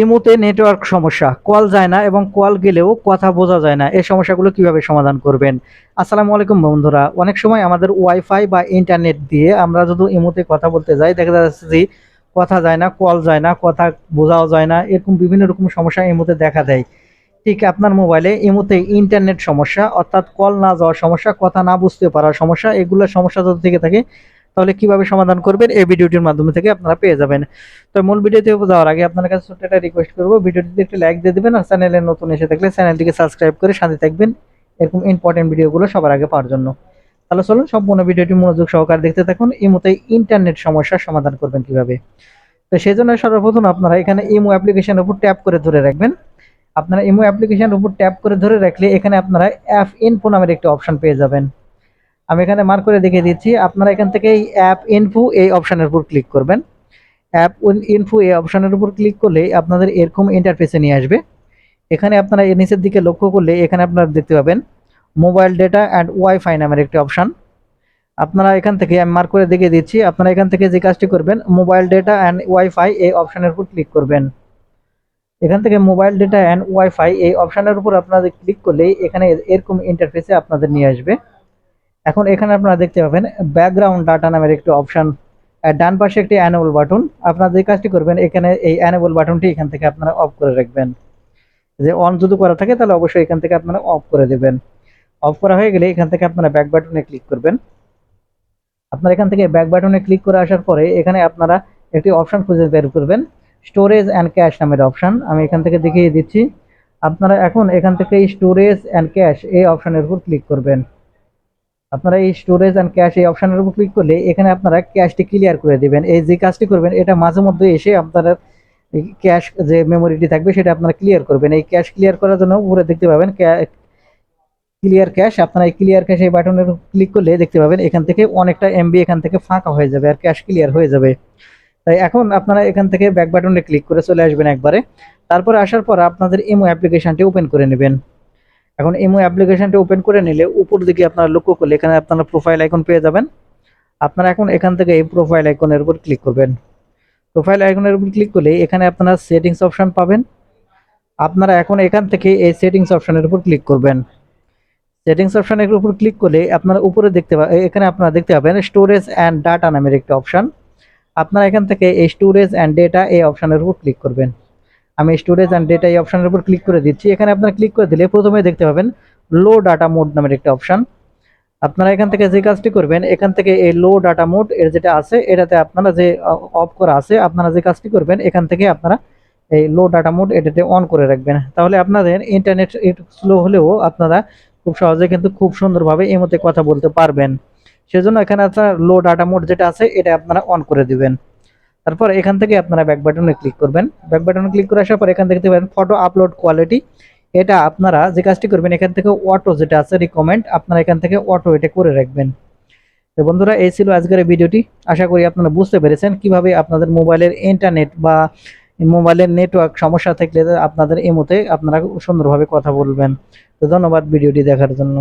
ইমোতে নেটওয়ার্ক সমস্যা, কল যায় না এবং কল গেলেও কথা বোঝা যায় না। এই সমস্যাগুলো কীভাবে সমাধান করবেন? আসসালামু আলাইকুম বন্ধুরা। অনেক সময় আমাদের ওয়াইফাই বা ইন্টারনেট দিয়ে আমরা যদি ইমোতে কথা বলতে যাই, দেখা যাচ্ছে যে কথা যায় না, কল যায় না, কথা বোঝাও যায় না, এরকম বিভিন্ন রকম সমস্যা ইমোতে দেখা দেয়। ঠিক আপনার মোবাইলে ইমুতে ইন্টারনেট সমস্যা, অর্থাৎ কল না যাওয়ার সমস্যা, কথা না বুঝতে পারার সমস্যা এগুলোর সমস্যা যদি থেকে থাকে তাহলে কীভাবে সমাধান করবেন? এই ভিডিওটির মাধ্যমে থেকে আপনারা পেয়ে যাবেন। তো মূল ভিডিওতে যাওয়ার আগে আপনার কাছে ছোট্ট একটা রিকোয়েস্ট করব। ভিডিওটিতে একটি লাইক দিয়ে দেবেন আর চ্যানেলে নতুন এসে থাকলে চ্যানেলটিকে সাবস্ক্রাইব করে সাথে থাকবেন। এরকম ইম্পর্টেন্ট ভিডিওগুলো সবার আগে পাওয়ার জন্য। তাহলে চলুন, সম্পূর্ণ ভিডিওটি মনোযোগ সহকারে দেখতে থাকুন। ইমোতে ইন্টারনেট সমস্যার সমাধান করবেন কীভাবে? তো সেই জন্য সর্বপ্রথম আপনারা এখানে ইমো অ্যাপ্লিকেশনের উপর ট্যাপ করে ধরে রাখবেন। আপনারা ইমো অ্যাপ্লিকেশনের উপর ট্যাপ করে ধরে রাখলে এখানে আপনারা অ্যাপ ইনফো নামের একটি অপশন পেয়ে যাবেন। আমি এখানে মার্ক করে দেখিয়ে দিচ্ছি। আপনারা এখান থেকে এই অ্যাপ ইনফো এই অপশানের উপর ক্লিক করবেন। অ্যাপ ইনফো এই অপশানের উপর ক্লিক করলে আপনাদের এরকম ইন্টারফেসে নিয়ে আসবে। এখানে আপনারা এর নিচের দিকে লক্ষ্য করলে এখানে আপনারা দেখতে পাবেন মোবাইল ডেটা অ্যান্ড ওয়াইফাই নামের একটি অপশান আপনারা এখান থেকে আমি মার্ক করে দেখিয়ে দিচ্ছি। আপনারা এখান থেকে যে কাজটি করবেন মোবাইল ডেটা অ্যান্ড ওয়াইফাই এই অপশানের উপর ক্লিক করবেন। এখান থেকে মোবাইল ডেটা অ্যান্ড ওয়াইফাই এই অপশানের উপর আপনাদের ক্লিক করলেই এখানে এরকম ইন্টারফেসে আপনাদের নিয়ে আসবে। এখন এখানে আপনারা দেখতে পাবেন ব্যাকগ্রাউন্ড ডাটা নামের একটি অপশন ডান পাশে একটি অ্যানুয়াল বাটন আপনারা যে কাজটি করবেন, এখানে এই অ্যানুয়াল বাটনটি এখান থেকে আপনারা অফ করে রাখবেন। যে অন যদি করা থাকে, তাহলে অবশ্যই এখান থেকে আপনারা অফ করে দেবেন। অফ করা হয়ে গেলে এখান থেকে আপনারা ব্যাক বাটনে ক্লিক করবেন। আপনারা এখান থেকে ব্যাক বাটনে ক্লিক করে আসার পরে এখানে আপনারা একটি অপশন খুঁজে বের করবেন স্টোরেজ অ্যান্ড ক্যাশ নামের অপশন আমি এখান থেকে দেখিয়ে দিচ্ছি। আপনারা এখন এখান থেকে স্টোরেজ অ্যান্ড ক্যাশ এই অপশানের উপর ক্লিক করবেন। আপনারা এই স্টোরেজ অ্যান্ড ক্যাশ এই অপশনের উপর ক্লিক করলে এখানে আপনারা ক্যাশটি ক্লিয়ার করে দিবেন। এই যে কাজটি করবেন, এটা মাঝে মধ্যে এসে আপনারা ক্যাশ যে মেমোরিটি থাকবে সেটা আপনারা ক্লিয়ার করবেন। এই ক্যাশ ক্লিয়ার করার জন্য উপরে দেখতে পাবেন ক্লিয়ার ক্যাশ আপনারা এই ক্লিয়ার ক্যাশ এই বাটনের ক্লিক করলে দেখতে পাবেন এখান থেকে অনেকটা এমবি এখান থেকে ফাঁকা হয়ে যাবে আর ক্যাশ ক্লিয়ার হয়ে যাবে। তাই এখন আপনারা এখান থেকে ব্যাক বাটনে ক্লিক করে চলে আসবেন একবারে। তারপরে আসার পর আপনাদের ইমো অ্যাপ্লিকেশনটি ওপেন করে নেবেন। এখন ইমো অ্যাপ্লিকেশনটি ওপেন করে নিলে উপর দিকে আপনারা লক্ষ্য করলে এখানে আপনারা প্রোফাইল আইকন পেয়ে যাবেন। আপনারা এখন এখান থেকে এই প্রোফাইল আইকনের উপর ক্লিক করবেন। প্রোফাইল আইকনের উপর ক্লিক করলে এখানে আপনারা সেটিংস অপশান পাবেন। আপনারা এখন এখান থেকে এই সেটিংস অপশনের উপর ক্লিক করবেন। সেটিংস অপশনের উপর ক্লিক করলে আপনারা উপরে দেখতে এখানে আপনারা দেখতে পাবেন স্টোরেজ অ্যান্ড ডাটা নামের একটি অপশান আপনারা এখান থেকে এই স্টোরেজ অ্যান্ড ডেটা এই অপশনের উপর ক্লিক করবেন। আমি স্টোরেজ অ্যান্ড ডেটা এই অপশনের উপর ক্লিক করে দিচ্ছি। এখানে আপনারা ক্লিক করে দিলে প্রথমে দেখতে পাবেন লো ডাটা মোড নামের একটা অপশন আপনারা এখান থেকে যে কাজটি করবেন, এখান থেকে এই লো ডাটা মোড এর যেটা আছে, এটাতে আপনারা যে অফ করা আছে, আপনারা যে কাজটি করবেন, এখান থেকে আপনারা এই লো ডাটা মোড এটাতে অন করে রাখবেন। তাহলে আপনাদের ইন্টারনেট একটু স্লো হলেও আপনারা খুব সহজে কিন্তু খুব সুন্দরভাবে এই মধ্যে কথা বলতে পারবেন। সেজন্য এখানে আপনার লো ডাটা মোড যেটা আছে, এটা আপনারা অন করে দিবেন। তারপর এখান থেকে আপনারা ব্যাক বাটনে ক্লিক করবেন। ব্যাক বাটনে ক্লিক করে আসার পর এখান থেকে দেখবেন ফটো আপলোড কোয়ালিটি এটা আপনারা যে কাজটি করবেন, এখান থেকে অটো যেটা আছে রিকমেন্ড আপনারা এখান থেকে অটো এটা করে রাখবেন। তো বন্ধুরা, এই ছিল আজকের ভিডিওটি। আশা করি আপনারা বুঝতে পেরেছেন কীভাবে আপনাদের মোবাইলের ইন্টারনেট বা মোবাইলের নেটওয়ার্ক সমস্যা থাকলে আপনাদের এমতে আপনারা সুন্দরভাবে কথা বলবেন। তো ধন্যবাদ ভিডিওটি দেখার জন্য।